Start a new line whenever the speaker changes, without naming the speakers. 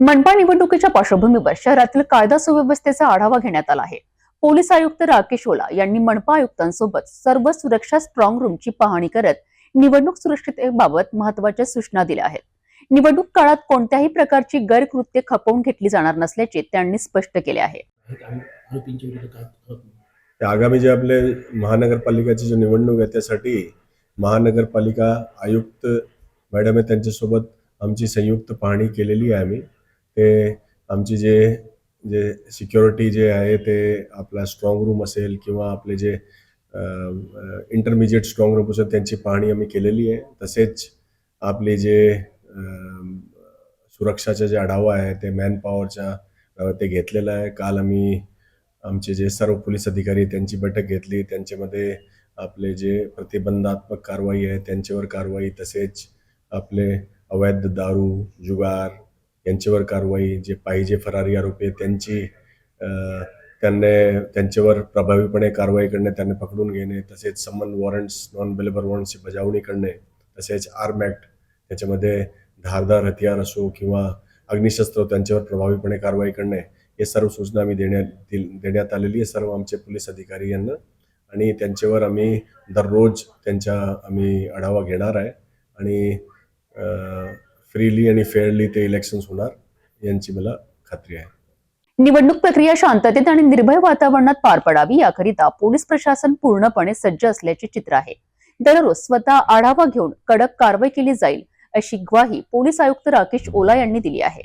मनपा निवडणुकीच्या पार्श्वभूमीवर शहरातील कायदा सुव्यवस्थेचा आढावा घेण्यात आला आहे. पोलीस आयुक्त राकेश ओला यांनी मनपा आयुक्तांसोबत सर्व सुरक्षा स्ट्रॉंग रूमची पाहणी करत निवडणूक सुरक्षिततेबाबत महत्त्वाच्या सूचना दिल्या आहेत. निवडणूक काळात कोणत्याही प्रकारची गैरकृत्य खपवून घेतली जाणार नसल्याचे त्यांनी स्पष्ट केले आहे.
आगामी जे आपले महानगरपालिकेची जी निवडणूक आहे त्यासाठी महानगरपालिका आयुक्त मॅडम आहे त्यांच्यासोबत आमची संयुक्त पाहणी केलेली आहे आम्ही. ते आमची जे जे सिक्युरिटी जे आहे ते आपला स्ट्रॉंग रूम असेल किंवा आपले जे इंटरमिजिएट स्ट्रॉंग रूम असेल त्यांची पाहणी आम्ही केलेली आहे. तसेच आपले जे सुरक्षाचा जे आढावा आहे ते मॅन पॉवरच्या ते घेतलेलं आहे. काल आम्ही आमचे जे सर्व पोलीस अधिकारी त्यांची बैठक घेतली. त्यांच्यामध्ये आपले जे प्रतिबंधात्मक कारवाई आहे त्यांच्यावर कारवाई तसेच आपले अवैध दारू जुगार यांच्यावर कारवाई जे पाहिजे फरारी आरोपी आहेत त्यांची त्यांनी त्यांच्यावर प्रभावीपणे कारवाई करणे त्यांना पकडून घेणे तसेच समन वॉरंट्स नॉन बेलेबल वॉरंट्सची बजावणी करणे तसेच आर्म ॲक्ट त्याच्यामध्ये धारदार हतियार असो किंवा अग्निशस्त्र त्यांच्यावर प्रभावीपणे कारवाई करणे हे सर्व सूचना आम्ही देण्यात दिल- देण्यात आलेली आहे. सर्व आमचे पोलीस अधिकारी यांना आणि त्यांच्यावर आम्ही दररोज त्यांच्या आम्ही आढावा घेणार आहे आणि फ्रीली आणि फेअरली ते इलेक्शन होणार यांची मला खात्री आहे.
निवडणूक प्रक्रिया शांततेत आणि निर्भय वातावरणात पार पडावी याकरिता पोलीस प्रशासन पूर्णपणे सज्ज असल्याचे चित्र आहे. दररोज स्वतः आढावा घेऊन कडक कारवाई केली जाईल अशी ग्वाही पोलीस आयुक्त राकेश ओला यांनी दिली आहे.